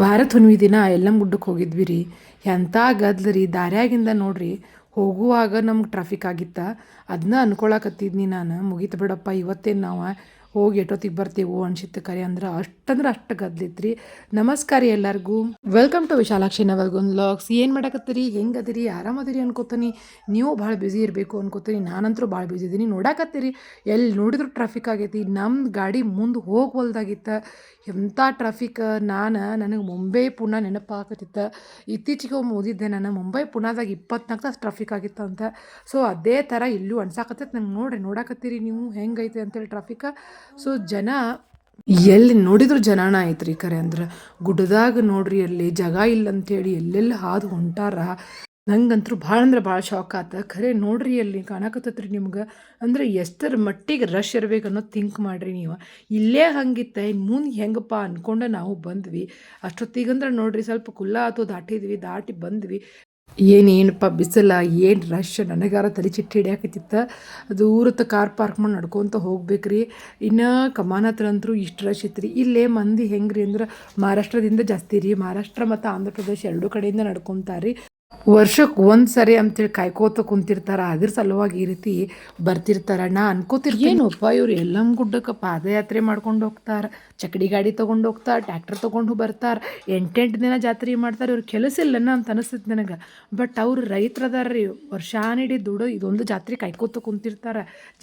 ಭಾರತ್ ಹುಣ್ಮಿ ದಿನ ಎಲ್ಲಮ್ ಗುಡ್ಡಕ್ಕೆ ಹೋಗಿದ್ವಿ ರೀ. ಎಂಥ ಗದ್ಲ ರೀ. ದಾರ್ಯಾಗಿಂದ ನೋಡ್ರಿ. ಹೋಗುವಾಗ ನಮ್ಗೆ ಟ್ರಾಫಿಕ್ ಆಗಿತ್ತ? ಅದನ್ನ ಅನ್ಕೊಳಕತ್ತಿದ್ನಿ ನಾನು. ಮುಗೀತು ಬಿಡಪ್ಪ, ಇವತ್ತೇನು ನಾವು? ಹೋಗಿ ಎಷ್ಟೊತ್ತಿಗೆ ಬರ್ತೀವೋ ಅನ್ಸಿತ್ತು ಕರೆ ಅಂದ್ರೆ ಅಷ್ಟಂದ್ರೆ ಅಷ್ಟು ಗದ್ಲಿತ್ರಿ ನಮಸ್ಕಾರ ಎಲ್ಲರಿಗೂ. Welcome to Vishalakshi Navalgund vlogs ಏನು ಮಾಡಕತ್ತೀರಿ? ಹೆಂಗೆ ಅದಿರಿ? ಆರಾಮದಿರಿ ಅನ್ಕೋತೀನಿ. ನೀವು ಭಾಳ ಬ್ಯುಸಿ ಇರಬೇಕು ಅನ್ಕೋತೀನಿ. ನಾನಂತರೂ ಭಾಳ ಬ್ಯುಸಿ ಇದ್ದೀನಿ ನೋಡಾಕತ್ತೀರಿ. ಎಲ್ಲಿ ನೋಡಿದ್ರು ಟ್ರಾಫಿಕ್ ಆಗೈತಿ. ನಮ್ಮ ಗಾಡಿ ಮುಂದೆ ಹೋಗ್ವಲ್ದಾಗಿತ್ತ ಎಂಥ ಟ್ರಾಫಿಕ್ ನಾನು ನನಗೆ ಮುಂಬೈ ಪುಣೆ ನೆನಪಾಗತ್ತಿತ್ತು. ಇತ್ತೀಚೆಗೆ ಒಮ್ಮೆ ಓದಿದ್ದೆ ನಾನು ಮುಂಬೈ ಪುಣಾದಾಗ ಇಪ್ಪತ್ನಾಲ್ಕು ತಾಸು ಟ್ರಾಫಿಕ್ ಆಗಿತ್ತು ಅಂತ. ಸೊ ಅದೇ ಥರ ಇಲ್ಲೂ ಅನ್ಸಾಕತ್ತೈತೆ. ನಂಗೆ ನೋಡ್ರಿ, ನೋಡಾಕತ್ತೀರಿ ನೀವು, ಹೆಂಗೈತೆ ಅಂತೇಳಿ ಟ್ರಾಫಿಕ್ ಸೊ ಜನ, ಎಲ್ಲಿ ನೋಡಿದ್ರು ಜನನ ಐತ್ರಿ ಖರೆ ಅಂದ್ರೆ. ಗುಡ್ಡದಾಗ ನೋಡ್ರಿ ಅಲ್ಲಿ ಜಾಗ ಇಲ್ಲ ಅಂತೇಳಿ ಎಲ್ಲೆಲ್ಲಿ ಹಾದು ಹೊಂಟಾರ. ನಂಗಂತೂ ಭಾಳ ಅಂದ್ರೆ ಭಾಳ ಶಾಕ್ ಆತ. ಖರೆ ನೋಡ್ರಿ ಅಲ್ಲಿ ಕಾಣಾಕತ್ತತ್ರಿ ನಿಮ್ಗೆ. ಅಂದ್ರೆ ಎಷ್ಟರ ಮಟ್ಟಿಗೆ ರಶ್ ಇರ್ಬೇಕು ಅನ್ನೋದು ಥಿಂಕ್ ಮಾಡಿರಿ ನೀವು. ಇಲ್ಲೇ ಹಂಗಿತ್ತ ಇನ್ನು ಮುಂದೆ ಹೆಂಗಪ್ಪ ಅಂದ್ಕೊಂಡು ನಾವು ಬಂದ್ವಿ. ಅಷ್ಟೊತ್ತಿಗಂದ್ರೆ ನೋಡ್ರಿ ಸ್ವಲ್ಪ ಕುಲ್ಲ ಆತು, ದಾಟಿದ್ವಿ, ದಾಟಿ ಬಂದ್ವಿ. ಏನೇನಪ್ಪ ಬಿಸಿಲ, ಏನು ರಶ್ ನನಗಾರ ತಲೆ ಚಿಟ್ಟಿ ಹಿಡಿಯಾಕತ್ತಿತ್ತ. ದೂರತ್ತ ಕಾರ್ ಪಾರ್ಕ್ ಮಾಡಿ ನಡ್ಕೊತ ಹೋಗ್ಬೇಕ್ರಿ. ಇನ್ನು ಕಮಾನ ಹತ್ರ ಅಂತೂ ಇಷ್ಟು ರಶ್ ಇತ್ತು ಇಲ್ಲೇ ಮಂದಿ ಹೆಂಗ್ರಿ ರೀ ಅಂದ್ರೆ ಮಹಾರಾಷ್ಟ್ರದಿಂದ ಜಾಸ್ತಿ ರೀ. ಮಹಾರಾಷ್ಟ್ರ ಮತ್ತು ಆಂಧ್ರ ಪ್ರದೇಶ ಎರಡೂ ಕಡೆಯಿಂದ ನಡ್ಕೊತಾರೆ ವರ್ಷಕ್ಕೆ ಒಂದು ಸರಿ ಅಂತೇಳಿ ಕಾಯ್ಕೋತ ಕುಂತಿರ್ತಾರ. ಅದ್ರ ಸಲುವಾಗಿ ಈ ರೀತಿ ಬರ್ತಿರ್ತಾರ. ನಾ ಅನ್ಕೋತಿರ್ತೀನಿ. ಅಪ್ಪ ಇವ್ರು ಎಲ್ಲಮ್ಮ ಗುಡ್ಡಕ್ಕೆ ಪಾದಯಾತ್ರೆ ಮಾಡ್ಕೊಂಡು ಹೋಗ್ತಾರ. ಚಕಡಿ ಗಾಡಿ ತೊಗೊಂಡು ಹೋಗ್ತಾರೆ. ಟ್ಯಾಕ್ಟರ್ ತೊಗೊಂಡು ಬರ್ತಾರೆ. ಎಂಟೆಂಟು ದಿನ ಜಾತ್ರೆ ಮಾಡ್ತಾರೆ. ಇವ್ರು ಕೆಲಸ ಇಲ್ಲನ ಅಂತ ಅನಿಸ್ತೈತೆ ನನಗೆ. ಬಟ್ ಅವ್ರು ರೈತರದಾರ ರೀ ವರ್ಷಾನಿಡೀ ದುಡೋ ಇದೊಂದು ಜಾತ್ರೆ ಕಾಯ್ಕೋತ ಕುಂತಿರ್ತಾರ.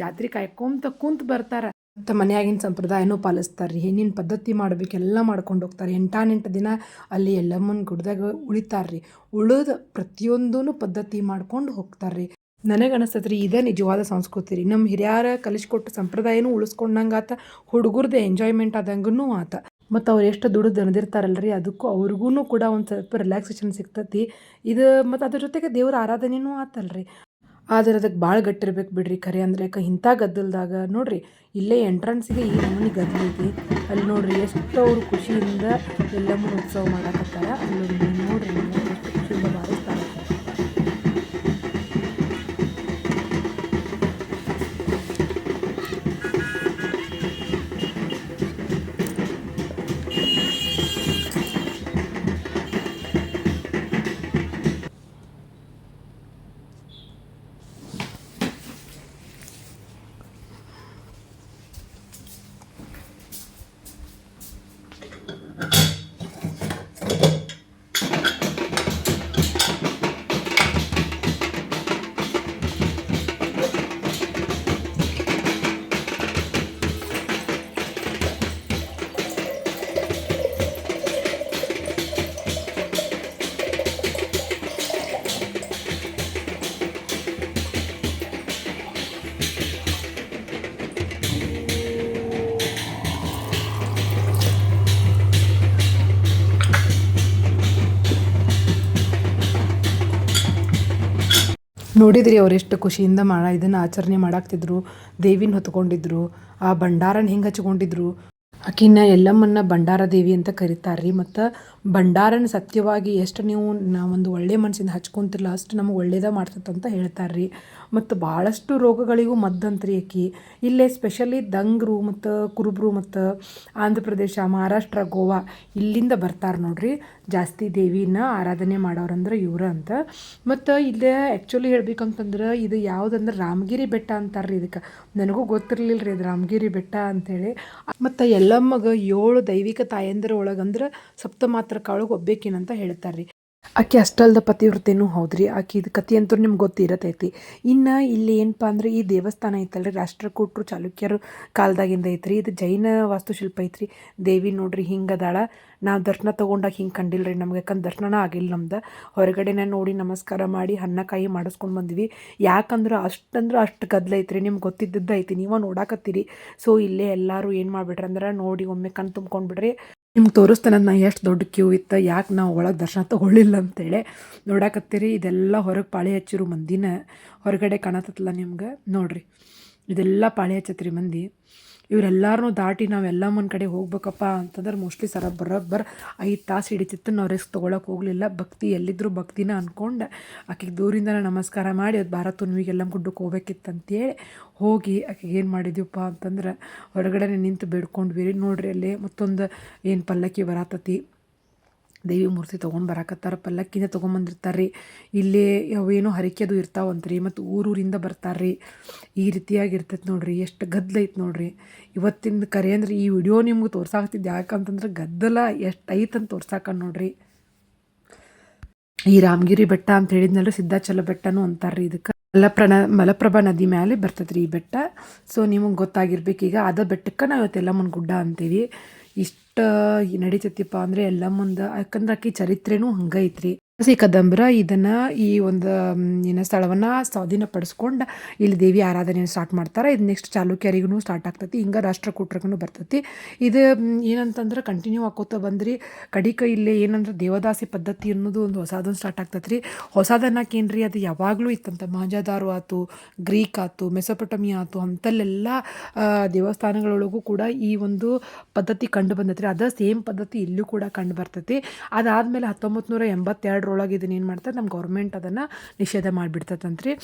ಜಾತ್ರೆ ಕಾಯ್ಕೊಂತ ಕುಂತ ಬರ್ತಾರ. ಮತ್ತು ಮನೆಯಾಗಿನ ಸಂಪ್ರದಾಯನೂ ಪಾಲಿಸ್ತಾರೆ ರೀ ಹೆಣ್ಣಿನ ಪದ್ಧತಿ ಮಾಡ್ಬೇಕೆಲ್ಲ ಮಾಡ್ಕೊಂಡು ಹೋಗ್ತಾರೆ. ಎಂಟಾನೆಂಟು ದಿನ ಅಲ್ಲಿ ಎಲ್ಲಮ್ಮನ ಗುಡ್ದಾಗ ಉಳಿತಾರೆ ರೀ ಉಳಿದ ಪ್ರತಿಯೊಂದೂ ಪದ್ಧತಿ ಮಾಡ್ಕೊಂಡು ಹೋಗ್ತಾರೆ ರೀ ನನಗೆ ರೀ ಇದೇ ನಿಜವಾದ ಸಂಸ್ಕೃತಿ ರೀ. ನಮ್ಮ ಹಿರಿಯರ ಕಲಿಸ್ಕೊಟ್ಟ ಸಂಪ್ರದಾಯನೂ ಉಳಿಸ್ಕೊಂಡಂಗೆ ಆತ. ಹುಡುಗರ್ದು ಎಂಜಾಯ್ಮೆಂಟ್ ಆದಂಗೂ ಆತ. ಮತ್ತು ಅವ್ರು ಎಷ್ಟು ದುಡ್ದು ದಣದಿರ್ತಾರಲ್ಲ ರೀ ಅದಕ್ಕೂ ಅವ್ರಿಗೂ ಕೂಡ ಒಂದು ಸ್ವಲ್ಪ ರಿಲ್ಯಾಕ್ಸೇಷನ್ ಸಿಗ್ತತಿ. ಇದು ಮತ್ತು ಅದ್ರ ಜೊತೆಗೆ ದೇವ್ರ ಆರಾಧನೆಯೂ ಆತಲ್ಲ ರೀ ಆದ್ರೆ ಅದಕ್ಕೆ ಭಾಳ ಗಟ್ಟಿರ್ಬೇಕು ಬಿಡ್ರಿ ಖರೆ ಅಂದರೆ, ಯಾಕೆ ಇಂಥ ಗದ್ದಲದಾಗ ನೋಡ್ರಿ, ಇಲ್ಲೇ ಎಂಟ್ರೆನ್ಸಿಗೆ ಈ ನಮೂನಿ ಗದ್ದಲೈತಿ ಅಲ್ಲಿ ನೋಡ್ರಿ ಎಷ್ಟು ಅವರು ಖುಷಿಯಿಂದ ಎಲ್ಲಮ್ಮನ ಉತ್ಸವ ಮಾಡಕತ್ತಾರ. ಅಲ್ಲಿ ನೋಡ್ರಿ ನೋಡಿದ್ರಿ ಅವ್ರು ಎಷ್ಟು ಖುಷಿಯಿಂದ ಮಾಡ ಇದನ್ನು ಆಚರಣೆ ಮಾಡಾಕ್ತಿದ್ರು, ದೇವಿನ ಹೊತ್ಕೊಂಡಿದ್ರು, ಆ ಭಂಡಾರನ ಹಿಂಗೆ ಹಚ್ಕೊಂಡಿದ್ರು. ಆಕಿನ ಎಲ್ಲಮ್ಮನ್ನ ಭಂಡಾರ ದೇವಿ ಅಂತ ಕರೀತಾರೆ ರೀ ಮತ್ತು ಭಂಡಾರನ ಸತ್ಯವಾಗಿ ಎಷ್ಟು ನೀವು ಒಂದು ಒಳ್ಳೆ ಮನಸ್ಸಿಂದ ಹಚ್ಕೊಂತಿರಲ್ಲ ಅಷ್ಟು ನಮಗೆ ಒಳ್ಳೇದ ಅಂತ ಹೇಳ್ತಾರೆ ರೀ ಮತ್ತು ಭಾಳಷ್ಟು ರೋಗಗಳಿಗೂ ಮದ್ದಂತ್ರಿ ಆಕಿ. ಇಲ್ಲೇ ಸ್ಪೆಷಲಿ ದಂಗ್ರು ಮತ್ತು ಕುರುಬ್ರು ಮತ್ತು ಆಂಧ್ರ ಪ್ರದೇಶ ಮಹಾರಾಷ್ಟ್ರ, ಗೋವಾ ಇಲ್ಲಿಂದ ಬರ್ತಾರೆ ನೋಡ್ರಿ. ಜಾಸ್ತಿ ದೇವಿನ ಆರಾಧನೆ ಮಾಡೋರಂದ್ರೆ ಇವ್ರ ಅಂತ. ಮತ್ತು ಇಲ್ಲೇ ಆ್ಯಕ್ಚುಲಿ ಹೇಳ್ಬೇಕಂತಂದ್ರೆ ಇದು ಯಾವುದಂದ್ರೆ ರಾಮಗಿರಿ ಬೆಟ್ಟ ಅಂತಾರೆ ರೀ ಇದಕ್ಕೆ. ನನಗೂ ಗೊತ್ತಿರಲಿಲ್ಲ ರೀ ಇದು ರಾಮಗಿರಿ ಬೆಟ್ಟ ಅಂಥೇಳಿ ಮತ್ತು ಎಲ್ಲಮ್ಮಗೆ ಏಳು ದೈವಿಕ ತಾಯಂದಿರ ಒಳಗಂದ್ರೆ ಸಪ್ತಮಾತ್ರ ಕಾಳಗೆ ಒಬ್ಬೇಕಿನಂತ ಹೇಳ್ತಾರೆ ರೀ ಆಕೆ ಅಷ್ಟಲ್ದ ಪತಿವ್ರತೆನೂ ಹೌದ್ರಿ? ಆಕೆ ಇದು ಕತೆ ಅಂತೂ ನಿಮ್ಗೆ ಗೊತ್ತಿರತೈತಿ. ಇನ್ನು ಇಲ್ಲಿ ಏನಪ್ಪ ಅಂದ್ರೆ ಈ ದೇವಸ್ಥಾನ ಐತಲ್ರಿ, ರಾಷ್ಟ್ರಕೂಟರು ಚಾಲುಕ್ಯರು ಕಾಲದಾಗಿಂದ ಐತ್ರಿ. ಇದು ಜೈನ ವಾಸ್ತುಶಿಲ್ಪ ಐತ್ರಿ. ದೇವಿ ನೋಡ್ರಿ ಹಿಂಗೆ ಅದಾಳ. ನಾವು ದರ್ಶನ ತೊಗೊಂಡಾಗ ಹಿಂಗೆ ಕಂಡಿಲ್ಲ ರೀ ನಮ್ಗೆ ಯಾಕಂದ್ರೆ ದರ್ಶನ ಆಗಿಲ್ಲ ನಮ್ದು. ಹೊರಗಡೆನೇ ನೋಡಿ ನಮಸ್ಕಾರ ಮಾಡಿ ಹಣ್ಣಕಾಯಿ ಮಾಡಿಸ್ಕೊಂಡು ಬಂದ್ವಿ. ಯಾಕಂದ್ರೆ ಅಷ್ಟಂದ್ರೆ ಅಷ್ಟು ಗದ್ಲೈತ್ರಿ ನಿಮ್ಗೆ ಗೊತ್ತಿದ್ದದ್ದು ಐತಿ. ನೀವು ನೋಡಾಕತ್ತೀರಿ. ಸೊ ಇಲ್ಲೇ ಎಲ್ಲರೂ ಏನು ಮಾಡಿಬಿಟ್ರಿ ಅಂದ್ರೆ ನೋಡಿ ಒಮ್ಮೆ ಕಣ್ ತುಂಬ್ಕೊಂಡ್ಬಿಡ್ರಿ ನಿಮ್ಗೆ ತೋರಿಸ್ತೇನೆ ನಾ ಎಷ್ಟು ದೊಡ್ಡ ಕ್ಯೂ ಇತ್ತು, ಯಾಕೆ ನಾವು ಒಳಗೆ ದರ್ಶನ ತೊಗೊಳ್ಳಿಲ್ಲ ಅಂತೇಳಿ ನೋಡಾಕತ್ತೀರಿ. ಇದೆಲ್ಲ ಹೊರಗೆ ಪಾಳಿ ಹಚ್ಚಿರು ಮಂದಿನ ಹೊರಗಡೆ ಕಾಣತ್ತಲ್ಲ ನಿಮ್ಗೆ. ನೋಡಿರಿ, ಇದೆಲ್ಲ ಪಾಳಿ ಹಚ್ಚತ್ರಿ ಮಂದಿ. ಇವರೆಲ್ಲರನ್ನೂ ದಾಟಿ ನಾವು ಎಲ್ಲಮ್ಮನ ಕಡೆ ಹೋಗ್ಬೇಕಪ್ಪ ಅಂತಂದ್ರೆ ಮೋಸ್ಟ್ಲಿ ಸರ ಬರೋಬ್ಬರ್ ಐದು ತಾಸು ಹಿಡಿತಿತ್ತು. ನಾವು ರಿಸ್ಕ್ ತೊಗೊಳಕ್ಕೆ ಹೋಗಲಿಲ್ಲ. ಭಕ್ತಿ ಎಲ್ಲಿದ್ದರೂ ಭಕ್ತಿನ ಅಂದ್ಕೊಂಡು ಆಕೆಗೆ ದೂರಿಂದ ನಮಸ್ಕಾರ ಮಾಡಿ ಅದು ಭಾರತ ಎಲ್ಲಮ್ಮ ಗುಡ್ಡಕ್ಕೆ ಹೋಗ್ಬೇಕಿತ್ತು ಅಂತೇಳಿ ಹೋಗಿ ಆಕೆಗೆ ಏನು ಮಾಡಿದ್ವಿಪ್ಪ ಅಂತಂದ್ರೆ ಹೊರಗಡೆ ನಿಂತು ಬೇಡ್ಕೊಂಡ್ವಿ ನೋಡ್ರಿ ಅಲ್ಲಿ ಮತ್ತೊಂದು ಏನು ಪಲ್ಲಕ್ಕಿ ಬರತತಿ. ದೇವಿ ಮೂರ್ತಿ ತೊಗೊಂಡು ಬರಾಕತ್ತಾರ ಪಲ್ಲಕ್ಕಿನ ತೊಗೊಂಬಂದಿರ್ತಾರೆ ರೀ ಇಲ್ಲಿ ಅವೇನೋ ಹರಿಕೆದು ಇರ್ತಾವಂತ್ರಿ, ಮತ್ತು ಊರೂರಿಂದ ಬರ್ತಾರೆ ರೀ ಈ ರೀತಿಯಾಗಿ ಇರ್ತೈತೆ ನೋಡ್ರಿ, ಎಷ್ಟು ಗದ್ದಲ ಐತೆ ನೋಡ್ರಿ. ಇವತ್ತಿನ ಕರೆ ಅಂದ್ರೆ ಈ ವಿಡಿಯೋ ನಿಮ್ಗೆ ತೋರ್ಸಾಕತ್ತಿದ್ದು, ಯಾಕಂತಂದ್ರೆ ಗದ್ದಲ ಎಷ್ಟು ಐತೆ ಅಂತ ತೋರ್ಸಾಕ ನೋಡ್ರಿ. ಈ ರಾಮಗಿರಿ ಬೆಟ್ಟ ಅಂತ ಹೇಳಿದ್ನಲ್ಲ ಸಿದ್ಧಾಚಲ ಬೆಟ್ಟನೂ ಅಂತಾರ್ರಿ ಇದಕ್ಕೆ. ಮಲಪ್ರಣ ಮಲಪ್ರಭಾ ನದಿ ಮೇಲೆ ಬರ್ತೈತೆ ರೀ ಈ ಬೆಟ್ಟ. ಸೊ ನಿಮಗೆ ಗೊತ್ತಾಗಿರ್ಬೇಕು ಈಗ ಅದ ಬೆಟ್ಟಕ್ಕೆ ನಾವು ಇವತ್ತು ಎಲ್ಲಮ್ಮನ ಗುಡ್ಡ ಅಂತೀವಿ. ಇಷ್ಟು ನಡೀತೈತಿಪ್ಪ ಅಂದರೆ ಎಲ್ಲ ಮುಂದೆ ಯಾಕಂದ್ರೆ ಆಕಿ ಚರಿತ್ರೆನೂ ಹಂಗೆ ಐತ್ರಿ. ಸಿ ಕದಂಬರ ಇದನ್ನು ಈ ಒಂದು ಏನು ಸ್ಥಳವನ್ನು ಸ್ವಾಧೀನ ಸ್ವಾಧೀನಪಡಿಸ್ಕೊಂಡು ಇಲ್ಲಿ ದೇವಿ ಆರಾಧನೆಯನ್ನು ಸ್ಟಾರ್ಟ್ ಮಾಡ್ತಾರೆ. ಇದು ನೆಕ್ಸ್ಟ್ ಚಾಲುಕ್ಯರಿಗೂ ಸ್ಟಾರ್ಟ್ ಆಗ್ತೈತಿ. ಹಿಂಗೆ ರಾಷ್ಟ್ರಕೂಟರಿಗೂ ಬರ್ತೈತಿ. ಇದು ಏನಂತಂದ್ರೆ ಕಂಟಿನ್ಯೂ ಆಕೋತ ಬಂದ್ರಿ. ಕಡಿಕ ಇಲ್ಲಿ ಏನಂದ್ರೆ ದೇವದಾಸಿ ಪದ್ಧತಿ ಅನ್ನೋದು ಒಂದು ಹೊಸದೊಂದು ಸ್ಟಾರ್ಟ್ ಆಗ್ತೈತಿ ರೀ ಹೊಸದನ್ನಕೇನ್ರಿ ಅದು ಯಾವಾಗಲೂ ಇತ್ತಂತ. ಮಹಜಾದಾರು ಆಯ್ತು ಗ್ರೀಕ್ ಆಯ್ತು ಮೆಸೊಪಟಮಿ ಆಯ್ತು ಅಂತಲ್ಲೆಲ್ಲ ದೇವಸ್ಥಾನಗಳೊಳಗೂ ಕೂಡ ಈ ಒಂದು ಪದ್ಧತಿ ಕಂಡು ಬಂದೈತೆ ಅದ ಸೇಮ್ ಪದ್ಧತಿ ಇಲ್ಲೂ ಕೂಡ ಕಂಡು ಬರ್ತೈತಿ. ಅದಾದಮೇಲೆ ಹತ್ತೊಂಬತ್ತು ನೂರ ಎಂಬತ್ತೆರಡರೊಳಗೆ ಇದನ್ನ ಏನು ಮಾಡ್ತಾರೆ ನಮ್ಮ ಗೌರ್ಮೆಂಟ್ ಅದನ್ನು ನಿಷೇಧ ಮಾಡಿಬಿಡ್ತದಂತ್ರಿ.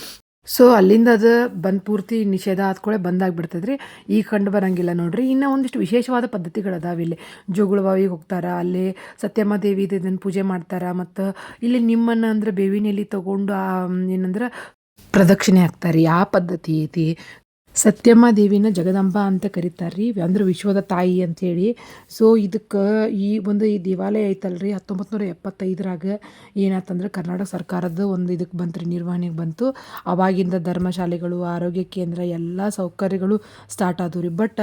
ಸೊ ಅಲ್ಲಿಂದ ಅದು ಬಂದ್ ಪೂರ್ತಿ ನಿಷೇಧ ಆದ್ಕೊಳ್ಳೆ ಬಂದಾಗ್ಬಿಡ್ತದೆ ರೀ ಈಗ ಕಂಡು ಬರಂಗಿಲ್ಲ ನೋಡ್ರಿ. ಇನ್ನು ಒಂದಿಷ್ಟು ವಿಶೇಷವಾದ ಪದ್ಧತಿಗಳದಾವ ಇಲ್ಲಿ. ಜೋಗುಳ ಬಾವಿಗೆ ಹೋಗ್ತಾರ, ಅಲ್ಲಿ ಸತ್ಯಮ್ಮ ದೇವಿ ಇದನ್ನು ಪೂಜೆ ಮಾಡ್ತಾರ, ಮತ್ತು ಇಲ್ಲಿ ನಿಮ್ಮನ್ನು ಅಂದ್ರೆ ಬೇವಿನ ಎಲೆ ತಗೊಂಡು, ಆ, ಏನಂದ್ರೆ ಪ್ರದಕ್ಷಿಣೆ ಹಾಕ್ತಾರೆ. ಆ ಪದ್ಧತಿ ಐತಿ. ಸತ್ಯಮ್ಮ ದೇವಿನ ಜಗದಂಬ ಅಂತ ಕರೀತಾರೆ ರೀ ಅಂದ್ರೆ ವಿಶ್ವದ ತಾಯಿ ಅಂಥೇಳಿ. ಸೊ ಇದಕ್ಕೆ ಈ ಒಂದು ಈ ದೇವಾಲಯ ಐತಲ್ರಿ ಹತ್ತೊಂಬತ್ತು ನೂರ ಎಪ್ಪತ್ತೈದರಾಗ ಏನಾಯ್ತಂದ್ರೆ ಕರ್ನಾಟಕ ಸರ್ಕಾರದ ಒಂದು ಇದಕ್ಕೆ ಬಂತು ರೀ ನಿರ್ವಹಣೆಗೆ ಬಂತು. ಅವಾಗಿಂದ ಧರ್ಮಶಾಲೆಗಳು, ಆರೋಗ್ಯ ಕೇಂದ್ರ, ಎಲ್ಲ ಸೌಕರ್ಯಗಳು ಸ್ಟಾರ್ಟ್ ಆದವು ರೀ ಬಟ್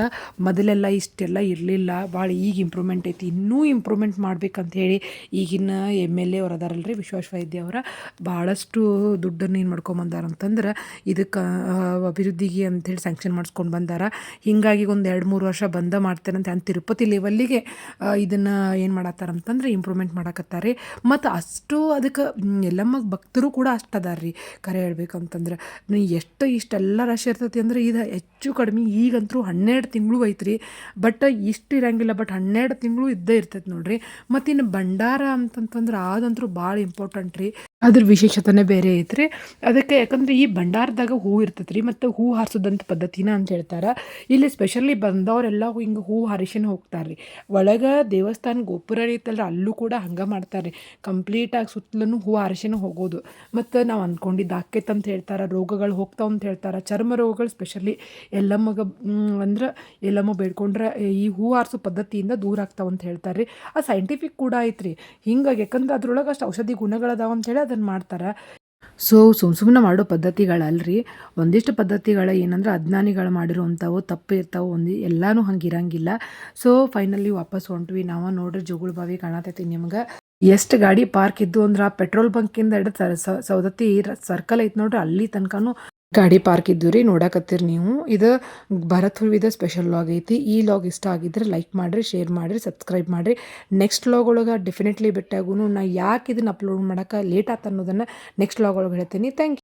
ಮೊದಲೆಲ್ಲ ಇಷ್ಟೆಲ್ಲ ಇರಲಿಲ್ಲ. ಭಾಳ ಈಗ ಇಂಪ್ರೂವ್ಮೆಂಟ್ ಐತಿ. ಇನ್ನೂ ಇಂಪ್ರೂವ್ಮೆಂಟ್ ಮಾಡ್ಬೇಕಂತ ಹೇಳಿ ಈಗಿನ ಎಂ ಎಲ್ ಎ ಅವ್ರು ಅದಾರಲ್ರಿ ವಿಶ್ವೇಶ್ವರಯ್ಯ ಅವರ. ಭಾಳಷ್ಟು ದುಡ್ಡನ್ನು ಏನು ಮಾಡ್ಕೊಂಬಂದಾರಂತಂದ್ರೆ ಇದಕ್ಕೆ ಅಭಿವೃದ್ಧಿಗೆ ಅಂಥೇಳಿ ಸ್ಯಾಂಕ್ಷನ್ ಮಾಡಿಸ್ಕೊಂಡು ಬಂದಾರ. ಹೀಗಾಗಿ ಒಂದು ಎರಡು ಮೂರು ವರ್ಷ ಬಂದ ಮಾಡ್ತೇನಂತ ಅಂತ ತಿರುಪತಿ ಲೆವೆಲ್ಲಿಗೆ ಇದನ್ನು ಏನು ಮಾಡತ್ತಾರ ಅಂತಂದ್ರೆ ಇಂಪ್ರೂವ್ಮೆಂಟ್ ಮಾಡಕತ್ತಾರೆ ಮತ್ತು ಅಷ್ಟು ಅದಕ್ಕೆ ಎಲ್ಲಮ್ಮ ಭಕ್ತರು ಕೂಡ ಅಷ್ಟು ಅದಾರ ರೀ ಕರೆ ಹೇಳ್ಬೇಕಂತಂದ್ರೆ ಎಷ್ಟು ಇಷ್ಟೆಲ್ಲ ರಶ್ ಇರ್ತೈತಿ ಅಂದ್ರೆ ಇದು ಹೆಚ್ಚು ಕಡಿಮೆ ಈಗಂತೂ ಹನ್ನೆರಡು ತಿಂಗಳು ಐತ್ರಿ. ಬಟ್ ಇಷ್ಟು ಇರಂಗಿಲ್ಲ, ಬಟ್ ಹನ್ನೆರಡು ತಿಂಗಳು ಇದ್ದೇ ಇರ್ತೈತೆ ನೋಡ್ರಿ. ಮತ್ತು ಇನ್ನು ಭಂಡಾರ ಅಂತಂತಂದ್ರೆ ಅದಂತೂ ಭಾಳ ಇಂಪಾರ್ಟೆಂಟ್ ರೀ. ಅದ್ರ ವಿಶೇಷತೆನೇ ಬೇರೆ ಐತ್ರಿ. ಅದಕ್ಕೆ ಯಾಕಂದ್ರೆ ಈ ಭಂಡಾರದಾಗ ಹೂ ಇರ್ತೈತೆ ರೀ ಮತ್ತು ಹೂ ಹಾರಿಸೋದಂಥ ಪದ್ಧತಿನ ಅಂತ ಹೇಳ್ತಾರೆ. ಇಲ್ಲಿ ಸ್ಪೆಷಲಿ ಬಂದವರೆಲ್ಲ ಹಿಂಗೆ ಹೂ ಹಾರಿಸಿನ ಹೋಗ್ತಾರೆ ರೀ ಒಳಗೆ ದೇವಸ್ಥಾನ ಗೋಪುರ ಐತಲ್ರಿ, ಅಲ್ಲೂ ಕೂಡ ಹಂಗೆ ಮಾಡ್ತಾರೆ ರೀ ಕಂಪ್ಲೀಟಾಗಿ ಸುತ್ತಲೂ ಹೂ ಹಾರಿಸಿನ ಹೋಗೋದು. ಮತ್ತು ನಾವು ಅಂದ್ಕೊಂಡಿದ್ದು ಆಕೈತೆ ಅಂತ ಹೇಳ್ತಾರೆ, ರೋಗಗಳು ಹೋಗ್ತಾವ ಅಂತ ಹೇಳ್ತಾರೆ. ಚರ್ಮ ರೋಗಗಳು ಸ್ಪೆಷಲಿ ಎಲ್ಲಮ್ಮಗ ಅಂದ್ರೆ ಎಲ್ಲಮ್ಮ ಬೇಡ್ಕೊಂಡ್ರೆ ಈ ಹೂ ಹಾರಿಸೋ ಪದ್ಧತಿಯಿಂದ ದೂರ ಆಗ್ತಾವೆ ಅಂತ ಹೇಳ್ತಾರೆ ರೀ ಆ ಸೈಂಟಿಫಿಕ್ ಕೂಡ ಐತ್ರಿ. ಹಿಂಗಾಗಿ ಯಾಕಂದ್ರೆ ಅದ್ರೊಳಗೆ ಅಷ್ಟು ಔಷಧಿ ಗುಣಗಳದಾವ ಅಂತೇಳಿ ಅದನ್ನು ಮಾಡ್ತಾರೆ. ಸೊ ಸುಮ್ ಸುಮ್ಮನೆ ಮಾಡೋ ಪದ್ಧತಿಗಳಲ್ರಿ. ಒಂದಿಷ್ಟು ಪದ್ಧತಿಗಳ ಏನಂದ್ರೆ ಅಜ್ಞಾನಿಗಳು ಮಾಡಿರುವಂಥವು ತಪ್ಪು ಇರ್ತಾವೆ, ಒಂದು ಎಲ್ಲಾನು ಹಂಗೆ ಇರಂಗಿಲ್ಲ. ಸೊ ಫೈನಲಿ ವಾಪಸ್ ಹೊಂಟ್ವಿ. ನಾವು ನೋಡ್ರಿ ಜೋಗುಳ ಬಾವಿ ಕಾಣತೈತಿ ನಿಮ್ಗೆ. ಎಷ್ಟು ಗಾಡಿ ಪಾರ್ಕ್ ಇದ್ದು ಅಂದ್ರೆ ಪೆಟ್ರೋಲ್ ಬಂಕಿಂದ ಹಿಡಿದು ಸೌದತ್ತಿ ಸರ್ಕಲ್ ಐತೆ ನೋಡ್ರಿ. ಅಲ್ಲಿ ತನಕನೂ ಗಾಡಿ ಪಾರ್ಕ್ ಇದ್ದು ರೀ, ನೋಡಕತ್ತೀರಿ ನೀವು. ಇದು ಭರತ್ ಹುಳಿದ ಸ್ಪೆಷಲ್ ಲಾಗ್ ಐತಿ. ಈ ಲಾಗ್ ಇಷ್ಟ ಆಗಿದ್ರೆ ಲೈಕ್ ಮಾಡಿರಿ ಶೇರ್ ಮಾಡಿರಿ ಸಬ್ಸ್ಕ್ರೈಬ್ ಮಾಡಿರಿ. ನೆಕ್ಸ್ಟ್ ಲಾಗ್ ಒಳಗೆ ಡೆಫಿನೆಟ್ಲಿ ಬಿಟ್ಟಾಗೂ ನಾ ಯಾಕೆ ಇದನ್ನು ಅಪ್ಲೋಡ್ ಮಾಡೋಕೆ ಲೇಟ್ ಆತ ಅನ್ನೋದನ್ನು ನೆಕ್ಸ್ಟ್ ಲಾಗ್ ಒಳಗೆ ಹೇಳ್ತೀನಿ. Thank you